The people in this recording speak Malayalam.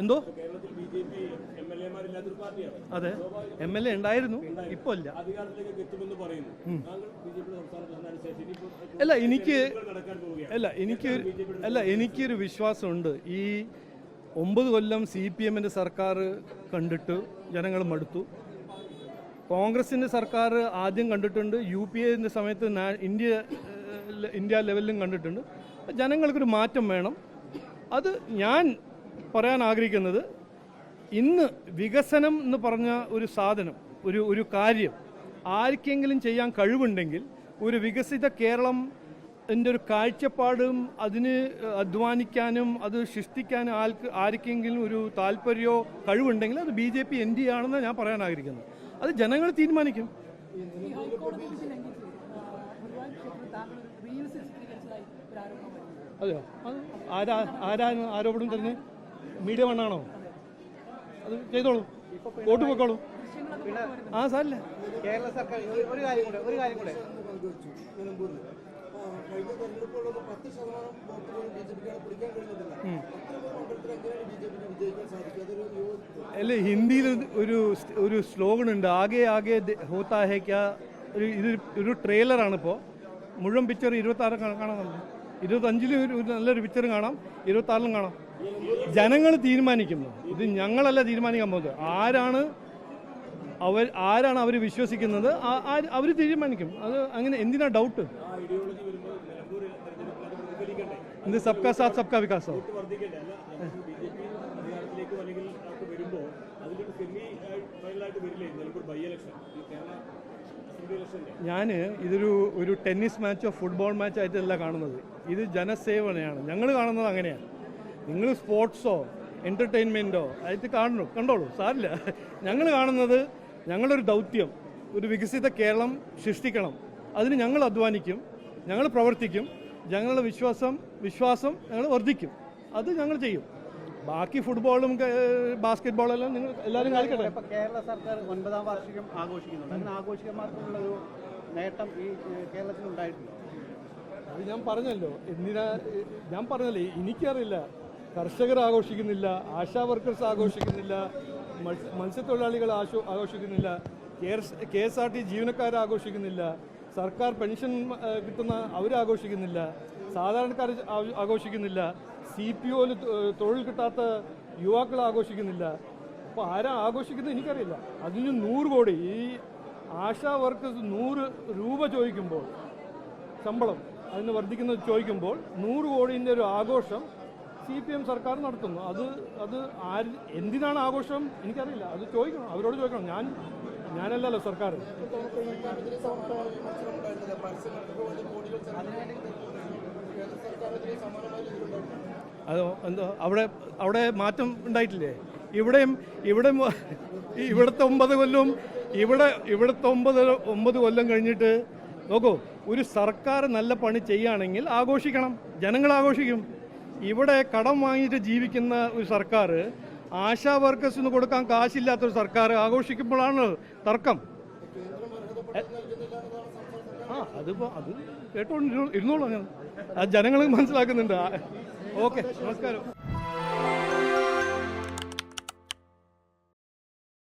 എന്തോ? അതെ. എം എൽ എ ഉണ്ടായിരുന്നു. ഇപ്പോൾ ഇല്ല അല്ല എനിക്ക് അല്ല എനിക്ക് അല്ല എനിക്കൊരു വിശ്വാസമുണ്ട്. ഈ ഒമ്പത് കൊല്ലം സി പി എമ്മിന്റെ സർക്കാർ കണ്ടിട്ട് ജനങ്ങൾ മടുത്തു. കോൺഗ്രസിന്റെ സർക്കാർ ആദ്യം കണ്ടിട്ടുണ്ട് യു പി എന്റെ സമയത്ത് ഇന്ത്യ ഇന്ത്യ ലെവലിലും കണ്ടിട്ടുണ്ട്. ജനങ്ങൾക്കൊരു മാറ്റം വേണം. അത് ഞാൻ പറയാൻ ആഗ്രഹിക്കുന്നത് ഇന്ന് വികസനം എന്ന് പറഞ്ഞ ഒരു സാധനം ഒരു ഒരു കാര്യം ആർക്കെങ്കിലും ചെയ്യാൻ കഴിവുണ്ടെങ്കിൽ ഒരു വികസിത കേരളം എന്റെ ഒരു കാഴ്ചപ്പാടും അതിന് അധ്വാനിക്കാനും അത് സൃഷ്ടിക്കാനും ആൾക്ക് ആർക്കെങ്കിലും ഒരു താല്പര്യമോ കഴിവുണ്ടെങ്കിൽ അത് B J P N D ആണെന്ന് ഞാൻ പറയാൻ ആഗ്രഹിക്കുന്നത്. അത് ജനങ്ങൾ തീരുമാനിക്കും. അതെയോ? അത് ആരാ ആരാണ് ആരോപണം തരുന്നത് മീഡിയ വണ്ണാണോ അത് ചെയ്തോളൂ. വോട്ട് പൊക്കോളൂ. ആ സാറില്ല കേരള സർക്കാർ ഒരു- കാര്യം കൂടെ ഒരു കാര്യം കൂടെ. അല്ല ഹിന്ദിയിൽ ഒരു ഒരു സ്ലോഗൺ ഉണ്ട്. ആകെ ആകെ ഹോത്താഹേക്ക ഹോത്താ ഹേ ക്യാ. ഒരു ഇത് ഒരു ട്രെയിലറാണ് ഇപ്പോൾ മുഴുവൻ പിക്ചർ ഇരുപത്തി ആറ് കാണാൻ ഇരുപത്തഞ്ചിലും ഒരു നല്ലൊരു പിക്ചർ കാണാം. ഇരുപത്തി ആറിലും കാണാം. ജനങ്ങൾ തീരുമാനിക്കുന്നു. ഇത് ഞങ്ങളല്ല തീരുമാനിക്കാൻ പോകുന്നത്. ആരാണ് അവർ ആരാണ് അവർ വിശ്വസിക്കുന്നത്? അവർ തീരുമാനിക്കും. അത് അങ്ങനെ എന്തിനാ ഡൗട്ട് ഇത് സബ്കാ സാത്ത് സബ്കാ വികാസോ? വരുമ്പോൾ ഞാൻ ഇതൊരു ഒരു ടെന്നീസ് മാച്ചോ ഫുട്ബോൾ മാച്ചോ ആയിട്ടല്ല കാണുന്നത്. ഇത് ജനസേവനയാണ്. ഞങ്ങൾ കാണുന്നത് അങ്ങനെയാണ്. നിങ്ങൾ സ്പോർട്സോ എന്റർടൈൻമെന്റോ ആയിട്ട് കാണുന്നു. കണ്ടോളൂ. സാരില്ല. ഞങ്ങൾ കാണുന്നത് ഞങ്ങളൊരു ദൗത്യം. ഒരു വികസിത കേരളം സൃഷ്ടിക്കണം. അതിന് ഞങ്ങൾ അധ്വാനിക്കും. ഞങ്ങൾ പ്രവർത്തിക്കും. ഞങ്ങളുടെ വിശ്വാസം വിശ്വാസം ഞങ്ങൾ വർദ്ധിക്കും. അത് ഞങ്ങൾ ചെയ്യും. ബാക്കി ഫുട്ബോളും ബാസ്കറ്റ് ബോളെല്ലാം നിങ്ങൾ എല്ലാവരും കളിക്കട്ടെ കേരള സർക്കാർ ഒൻപതാം വാർഷികം ആഘോഷിക്കുന്നുണ്ട്. അങ്ങനെ ആഘോഷിക്കാൻ ആഘോഷിക്കന്മാർക്കുള്ള ഒരു നേട്ടം ഈ കേരളത്തിൽ ഉണ്ടായിട്ടുണ്ട് അത് ഞാൻ പറഞ്ഞല്ലോ. എന്തിനാ ഞാൻ പറഞ്ഞല്ലേ എനിക്കറിയില്ല. കർഷകർ ആഘോഷിക്കുന്നില്ല ആശാ വർക്കേഴ്സ് ആഘോഷിക്കുന്നില്ല മത്സ്യത്തൊഴിലാളികൾ ആശോ ആഘോഷിക്കുന്നില്ല കെ എസ് ആർ ടി ജീവനക്കാർ ആഘോഷിക്കുന്നില്ല സർക്കാർ പെൻഷൻ കിട്ടുന്ന അവർ ആഘോഷിക്കുന്നില്ല സാധാരണക്കാർ ആഘോഷിക്കുന്നില്ല. സി പി ഒയിൽ തൊഴിൽ കിട്ടാത്ത യുവാക്കൾ ആഘോഷിക്കുന്നില്ല. അപ്പോൾ ആരാ ആഘോഷിക്കുന്നത് എനിക്കറിയില്ല. അതിന് നൂറ് കോടി. ഈ ആശാ വർക്കേഴ്സ് നൂറ് രൂപ ചോദിക്കുമ്പോൾ ശമ്പളം അതിന് വർദ്ധിക്കുന്നത് ചോദിക്കുമ്പോൾ നൂറ് കോടിന്റെ ഒരു ആഘോഷം സി പി എം സർക്കാർ നടത്തുന്നു. അത് അത് ആര് എന്തിനാണ് ആഘോഷം? എനിക്കറിയില്ല. അത് ചോദിക്കണം. അവരോട് ചോദിക്കണം. ഞാൻ ഞാനല്ലല്ലോ സർക്കാർ. അതോ എന്തോ അവിടെ അവിടെ മാറ്റം ഉണ്ടായിട്ടില്ലേ? ഇവിടെയും ഇവിടെ ഇവിടുത്തെ ഒമ്പത് കൊല്ലം ഇവിടെ ഇവിടുത്തെ ഒമ്പത് ഒമ്പത് കൊല്ലം കഴിഞ്ഞിട്ട് നോക്കൂ ഒരു സർക്കാർ നല്ല പണി ചെയ്യുകയാണെങ്കിൽ ആഘോഷിക്കണം. ജനങ്ങൾ ആഘോഷിക്കും. ഇവിടെ കടം വാങ്ങിയിട്ട് ജീവിക്കുന്ന ഒരു സർക്കാർ ആശാ വർക്കേഴ്സിന് കൊടുക്കാൻ കാശില്ലാത്തൊരു സർക്കാർ ആഘോഷിക്കുമ്പോഴാണ് തർക്കം. ആ അതിപ്പോ അത് കേട്ടോണ്ടിരുന്നോളൂ അങ്ങനെ. അത് ജനങ്ങൾ മനസ്സിലാക്കുന്നുണ്ട്. ओके नमस्कार।